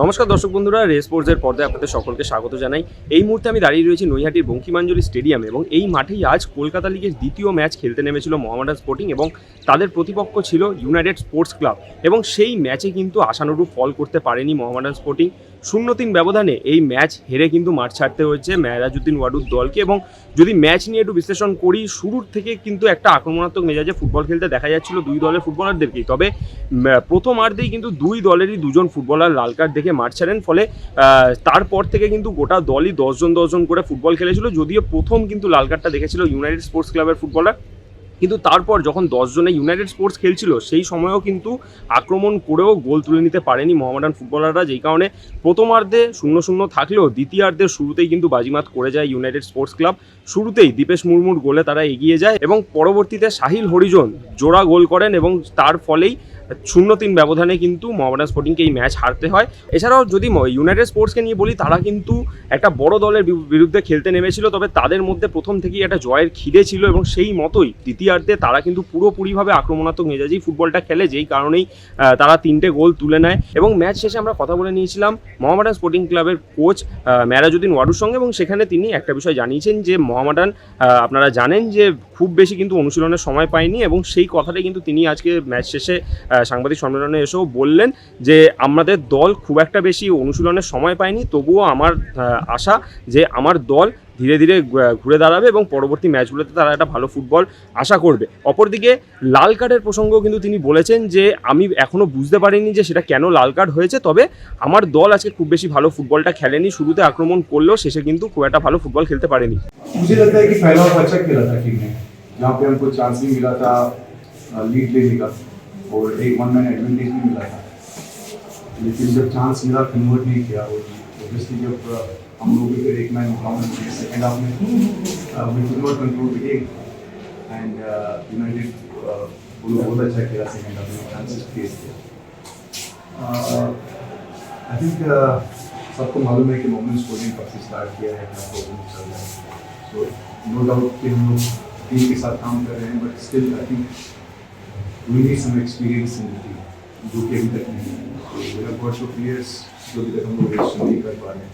নমস্কার দর্শক বন্ধুরা, রেস স্পোর্টসের পর্দায় আপনাদের সকলকে স্বাগত জানাই। এই মুহূর্তে আমি দাঁড়িয়ে রয়েছি নৈহাটির বঙ্কিমাঞ্জলি স্টেডিয়ামে এবং এই মাঠেই আজ কলকাতা লিগের দ্বিতীয় ম্যাচ খেলতে নেমেছিল মোহামেডান স্পোর্টিং এবং তাদের প্রতিপক্ষ ছিল ইউনাইটেড স্পোর্টস ক্লাব এবং সেই ম্যাচে কিন্তু আশানুরূপ ফল করতে পারেনি মোহামেডান স্পোর্টিং। শূন্য তিন ব্যবধানে এই ম্যাচ হেরে কিন্তু মাঠ ছাড়তে হয়েছে মেহরাজউদ্দিন ওয়াডুর দলকে এবং যদি ম্যাচ নিয়ে একটু বিশ্লেষণ করি, শুরুর থেকে কিন্তু একটা আক্রমণাত্মক মেজাজে ফুটবল খেলতে দেখা যাচ্ছিল দুই দলের ফুটবলারদেরকেই। তবে প্রথমার্ধেই কিন্তু দুই দলেরই দুজন ফুটবলার লাল কার্ড দেখে মাঠ ছাড়েন, ফলে তারপর থেকে কিন্তু গোটা দলই দশজন দশজন করে ফুটবল খেলেছিল, যদিও প্রথম কিন্তু লাল কার্ডটা দেখেছিল ইউনাইটেড স্পোর্টস ক্লাবের ফুটবলার। কিন্তু তারপর যখন দশজনে ইউনাইটেড স্পোর্টস খেলছিল, সেই সময়েও কিন্তু আক্রমণ করেও গোল তুলে নিতে পারেনি মোহামেডান ফুটবলাররা, যেই কারণে প্রথমার্ধে শূন্য শূন্য থাকলেও দ্বিতীয়ার্ধের শুরুতেই কিন্তু বাজিমাত করে যায় ইউনাইটেড স্পোর্টস ক্লাব শুরুতেই দীপেশ মুর্মুর গোলে তারা এগিয়ে যায় এবং পরবর্তীতে সাহিল হরিজন জোড়া গোল করেন এবং তার ফলেই শূন্য তিন ব্যবধানে কিন্তু মোহামেডান স্পোর্টিংকে এই ম্যাচ হারতে হয়। এছাড়াও যদি ইউনাইটেড স্পোর্টসকে নিয়ে বলি, তারা কিন্তু একটা বড় দলের বিরুদ্ধে খেলতে নেমেছিল, তবে তাদের মধ্যে প্রথম থেকেই একটা জয়ের খিদে ছিল এবং সেই মতোই দ্বিতীয়ার্ধে তারা কিন্তু পুরোপুরিভাবে আক্রমণাত্মক মেজাজেই ফুটবলটা খেলে, যেই কারণেই তারা তিনটে গোল তুলে নেয়। এবং ম্যাচ শেষে আমরা কথা বলে নিয়েছিলাম মোহামেডান স্পোর্টিং ক্লাবের কোচ ম্যারাজুদ্দিন ওয়াডুর সঙ্গে এবং সেখানে তিনি একটা বিষয় জানিয়েছেন যে মোহামেডান আপনারা জানেন যে, খুব বেশি কিন্তু অনুশীলনের সময় পায়নি এবং সেই কথাটাই কিন্তু তিনি আজকে ম্যাচ শেষে সাংবাদিক সম্মেলনে এসেও বললেন যে আমাদের দল খুব একটা বেশি অনুশীলনের সময় পায়নি তবুও আমার আহ, আশা যে আমার দল ধীরে ধীরে ঘু- ঘুরে দাঁড়াবে এবং পরবর্তী ম্যাচগুলোতে তারা একটা ভালো ফুটবল আশা করবে অপরদিকে লাল কার্ডের প্রসঙ্গও কিন্তু তিনি বলেছেন যে আমি এখনও বুঝতে পারিনি যে সেটা কেন লাল কার্ড হয়েছে তবে আমার দল আজকে খুব বেশি ভালো ফুটবলটা খেলেনি শুরুতে আক্রমণ করলেও শেষে কিন্তু খুব একটা ভালো ফুটবল খেলতে পারেনি मुझे लगता है कि पहला हाफ अच्छा खेला था टीम ने जहाँ पे हमको चांस भी मिला था लीड लेने का और एक वन मैन एडवांटेज भी मिला था। लेकिन जब चांस मिला कन्वर्ट नहीं किया, और ऑब्वियसली जब हम लोग भी फिर एक मैन डाउन सेकेंड हाफ़ में we could not control the game and United वो बहुत अच्छा खेला सेकेंड हाफ़ में चांसेस क्रिएट किया आई थिंक सबको मालूम है कि मोमेंट स्कोरिंग कब से स्टार्ट किया है क्या प्रॉब्लम चल रहा है। सो नो डाउट कि हम लोग टीम के साथ काम कर रहे हैं but still I think need some experience the team जो कि अभी तक नहीं है। तो गॉट सो प्लेयर्स जो अभी तक हम लोग रजिस्टर नहीं कर पा रहे हैं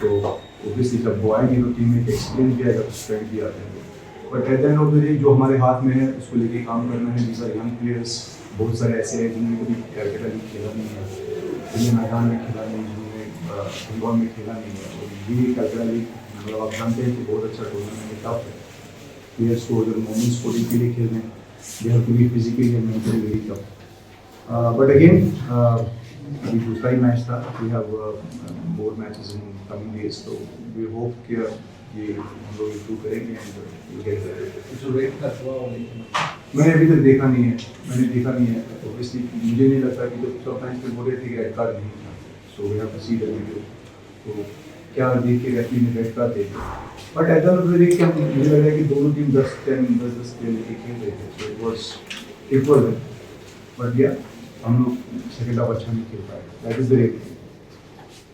तो ऑब्वियसली जब वो आएँगे तो टीम में एक एक्सपीरियंस भी आएगा तो स्ट्रेंथ भी आते हैं but at the end of the day जो हमारे हाथ में है, उसको लेके काम करना है। दीज आर यंग प्लेयर्स बहुत सारे ऐसे हैं जिन्होंने कभी क्रिकेट लीग खेला नहीं है। जिन्हें मैदान में खेला नहीं, जिन्होंने फुटबॉल में खेला नहीं है। और ये कैलकटा लीग मतलब आप जानते हैं कि बहुत अच्छा टूर्नामेंट है टफ है। प्लेयर्स को अगर मोमेंट स्कोरिंग के लिए खेलना है they have to be physically and mentally very tough but again अभी दूसरा ही मैच था। We have more matches in coming days तो वी होप कि ये हम लोग इम्प्रूव करेंगे एंड। मैंने अभी तक देखा नहीं है। मैंने देखा नहीं है। ऑब्वियसली मुझे नहीं लगता कि जब सब मैच पे बोले थे कि रेड कार्ड नहीं था। So we have to see the video तो क्या देख के रेफरी ने रेड कार्ड दे दिया बट एट द एंड देख के हम- मुझे लग रहा है कि दोनों टीम दस टेन दस दस प्लेयर लेके खेल रहे थे so it was equal but या हम लोग सेकंड हाफ अच्छा नहीं खेल पाए दैट इज द रियल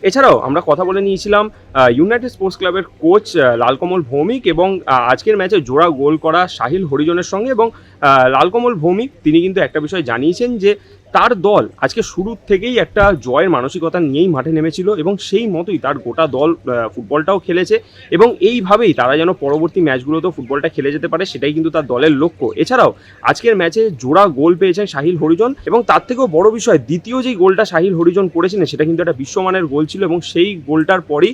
এছাড়াও আমরা কথা বলে নিয়েছিলাম আহ, ইউনাইটেড স্পোর্টস ক্লাবের কোচ আহ, লালকমল ভৌমিক এবং আহ, আজকের ম্যাচে জোড়া গোল করা সাহিল হরিজনের সঙ্গে এবং আহ, লালকমল ভৌমিক তিনি কিন্তু একটা বিষয় জানিয়েছেন যে তার দল আজকে শুরুর থেকেই একটা জয়ের মানসিকতা নিয়েই মাঠে নেমেছিল এবং সেই মতোই তার গোটা দল ফুটবলটাও খেলেছে এবং এইভাবেই তারা যেন পরবর্তী ম্যাচগুলোতেও ফুটবলটা খেলে যেতে পারে সেটাই কিন্তু তার দলের লক্ষ্য। এছাড়াও আজকের ম্যাচে জোড়া গোল পেয়েছেন সাহিল হরিজন এবং তার থেকেও বড় বিষয় দ্বিতীয় যেই গোলটা সাহিল হরিজন করেছিলেন সেটা কিন্তু একটা বিশ্বমানের গোল ছিল এবং সেই গোলটার পরেই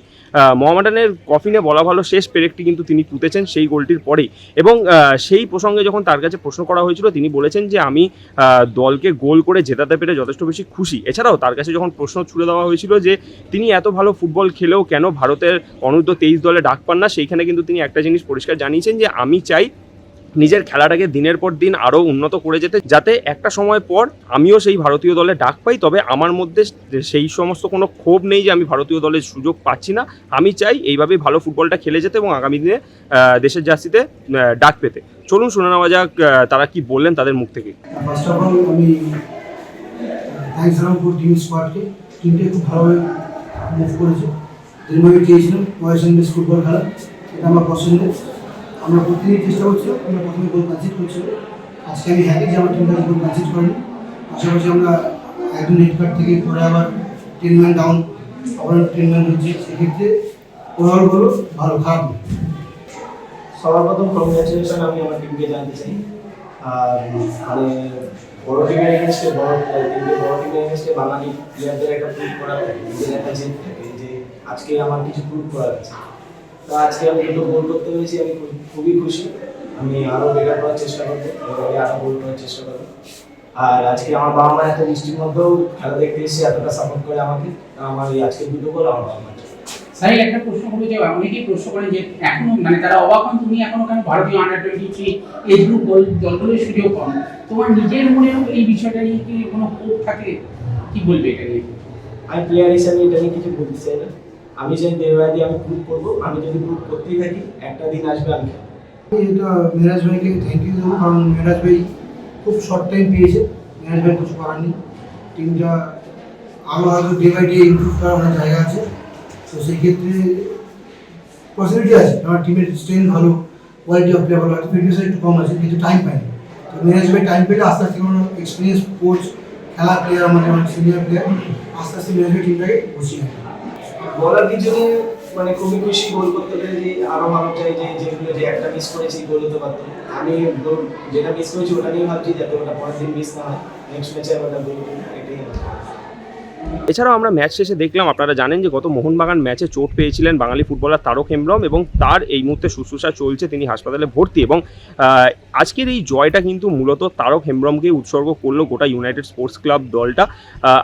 মোহামেডানের কফিনে বলা ভালো শেষ পেরেকটি কিন্তু তিনি পুঁতেছেন সেই গোলটির পরেই এবং সেই প্রসঙ্গে যখন তার কাছে প্রশ্ন করা হয়েছিল তিনি বলেছেন যে আমি দলকে গোল করে জেতাতে পেরে যথেষ্ট বেশি খুশি। এছাড়াও তার কাছে যখন প্রশ্ন ছুড়ে দেওয়া হয়েছিল যে তিনি এত ভালো ফুটবল খেলেও কেন ভারতের অনূর্ধ্ব তেইশ দলে ডাক পান না, সেইখানে কিন্তু তিনি একটা জিনিস পরিষ্কার জানিয়েছেন যে আমি চাই নিজের খেলাটাকে দিনের পর দিন আরও উন্নত করে যেতে, যাতে একটা সময় পর আমিও সেই ভারতীয় দলে ডাক পাই। তবে আমার মধ্যে সেই সমস্ত কোনো ক্ষোভ নেই যে আমি ভারতীয় দলের সুযোগ পাচ্ছি না। আমি চাই এইভাবেই ভালো ফুটবলটা খেলে যেতে এবং আগামী দিনে দেশের জার্সিতে ডাক পেতে। চলুন শুনে নেওয়া যাক তারা কি বললেন তাদের মুখ থেকে। থ্যাংকস জানাব পুরো টিম স্কোয়াডকে টিমটা খুব ভালোভাবে মুভ করেছে। যেরকম আমি চেয়েছিলাম পয়সা বেশ ফুটবল খেলা, এটা আমার পছন্দের আমরা প্রতিদিনই চেষ্টা করছিলাম আমরা প্রথমে গোল কনসিড করছিলাম আজকে আমি হ্যাপি যে আমার টিমটা গোল কনসিড করেনি। করছি আমরা একজন রেড কার্ড থেকে পরে আবার টেন ম্যান ডাউন আবার টেন ম্যান হচ্ছে। সেক্ষেত্রে ওভারঅল ভালো, খারাপ। সবার প্রথম কংগ্রাচুলেশন আমি আমার টিমকে জানতে চাই। আর মানে বড় টিমের এগেনস্টে বড় টিমকে বড় টিমের এগেনস্টে বাঙালি প্লেয়ারদের একটা প্রুভ করার থাকে নিজের একটা জেদ থাকে যে আজকে আমার কিছু প্রুভ করার আছে তো আজকে আমি দুটো গোল করতে পেরেছি, আমি খুব- খুবই খুশি। আমি আরও বেটার করার চেষ্টা করব, এবারে আরও গোল করার চেষ্টা করব। আর আজকে আমার বাবা মা এত বৃষ্টির মধ্যেও খেলা দেখতে এসে এতটা সাপোর্ট করে আমাকে আমার এই আজকে দুটো গোল আমার বাবা সাহিল একটা প্রশ্ন করব যে অনেকেই প্রশ্ন করেন যে এখনও মানে তারা অবাক হন তুমি এখনও কেন ভারতীয় under twenty three age group দলগুলোর সুযোগ পাও তোমার নিজের মনেও এই বিষয়টা নিয়ে কি কোনো ক্ষোভ থাকে? কি বলবে এটা নিয়ে? আমি প্লেয়ার হিসেবে এটা নিয়ে কিছু বলতে চাই না। আমি চাই দেবাদি আমি গ্রুপ করব আমি যদি গ্রুপ করতেই থাকি একটা দিন আসবে আমি। এটা মেরাজ ভাইকে থ্যাংক ইউ দেবো কারণ মেরাজ ভাই খুব শর্ট টাইম পেয়েছে। মেরাজ ভাই কিছু করার নেই। টিমটা আরও হয়তো ডে বাই ডে ইমপ্রুভ করার অনেক জায়গা আছে। তো সেই ক্ষেত্রে পসিবিলিটি আছে। আমার টিমের স্ট্রেংথ ভালো কোয়ালিটি অফ প্লেয়ার ভালো, হয়তো ফিটনেস একটু কম আছে, কিন্তু টাইম পায়নি তো ভাই টাইম পেলে আস্তে আস্তে কোনো এক্সপিরিয়েন্স কোচ খেলা প্লেয়ার মানে অনেক সিনিয়র প্লেয়ার আস্তে আস্তে ভাই টিমটাকে আনে বলার কিছু মানে খুবই খুশি গোল করতে পেরে যে আরও ভালো চাই যে যেগুলো যে একটা মিস করেছি গোল হতে পারতো। আমি গোল যেটা মিস করেছি, ওটা নিয়ে ভাবছি যাতে ওটা পরের দিন মিস না হয়। নেক্সট ম্যাচে ওটা গোল এটাই। এছাড়াও আমরা ম্যাচ শেষে দেখলাম, আপনারা জানেন যে গত মোহনবাগান ম্যাচে চোট পেয়েছিলেন বাঙালি ফুটবলার তারক হেমব্রম এবং তার এই মুহূর্তে শুশ্রূষা চলছে, তিনি হাসপাতালে ভর্তি এবং আজকের এই জয়টা কিন্তু মূলত তারক হেমব্রমকে উৎসর্গ করল গোটা ইউনাইটেড স্পোর্টস ক্লাব দলটা।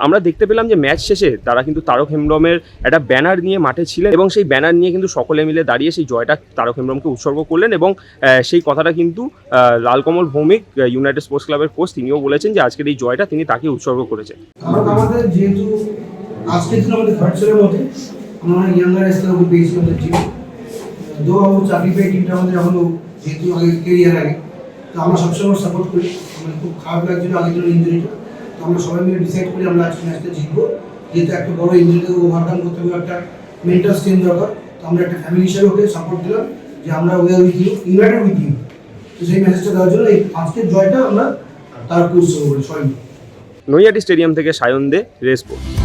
আমরা দেখতে পেলাম যে ম্যাচ শেষে তারা কিন্তু তারক হেমব্রমের একটা ব্যানার নিয়ে মাঠে ছিলেন এবং সেই ব্যানার নিয়ে কিন্তু সকলে মিলে দাঁড়িয়ে সেই জয়টা তারক হেমব্রমকে উৎসর্গ করলেন এবং সেই কথাটা কিন্তু লালকমল ভৌমিক ইউনাইটেড স্পোর্টস ক্লাবের কোচ তিনিও বলেছেন যে আজকের এই জয়টা তিনি তাকে উৎসর্গ করেছেন। আমাদের যেহেতু ইয়াঙ্গার এসে যেহেতু কেরিয়ার আগে। তো আমরা সবসময় সাপোর্ট করি। আমাদের খুব খারাপ লাগছিল আগের ইঞ্জুরিটা তো আমরা সবাই মিলে ডিসাইড করি আমরা আজকে ম্যাচটা জিতবো। যেহেতু একটা বড় ইঞ্জুরিটাকে ওভারকাম করতে হবে, একটা মেন্টাল স্ট্রেন দরকার। তো আমরা একটা ফ্যামিলি হিসেবে ওকে সাপোর্ট দিলাম যে আমরা we with you United with you তো সেই মেসেজটা দেওয়ার জন্য এই আজকের জয়টা আমরা তার উৎসব করি সবাই। নৈয়াটি স্টেডিয়াম থেকে সায়ন দে, রেসপোর্ট।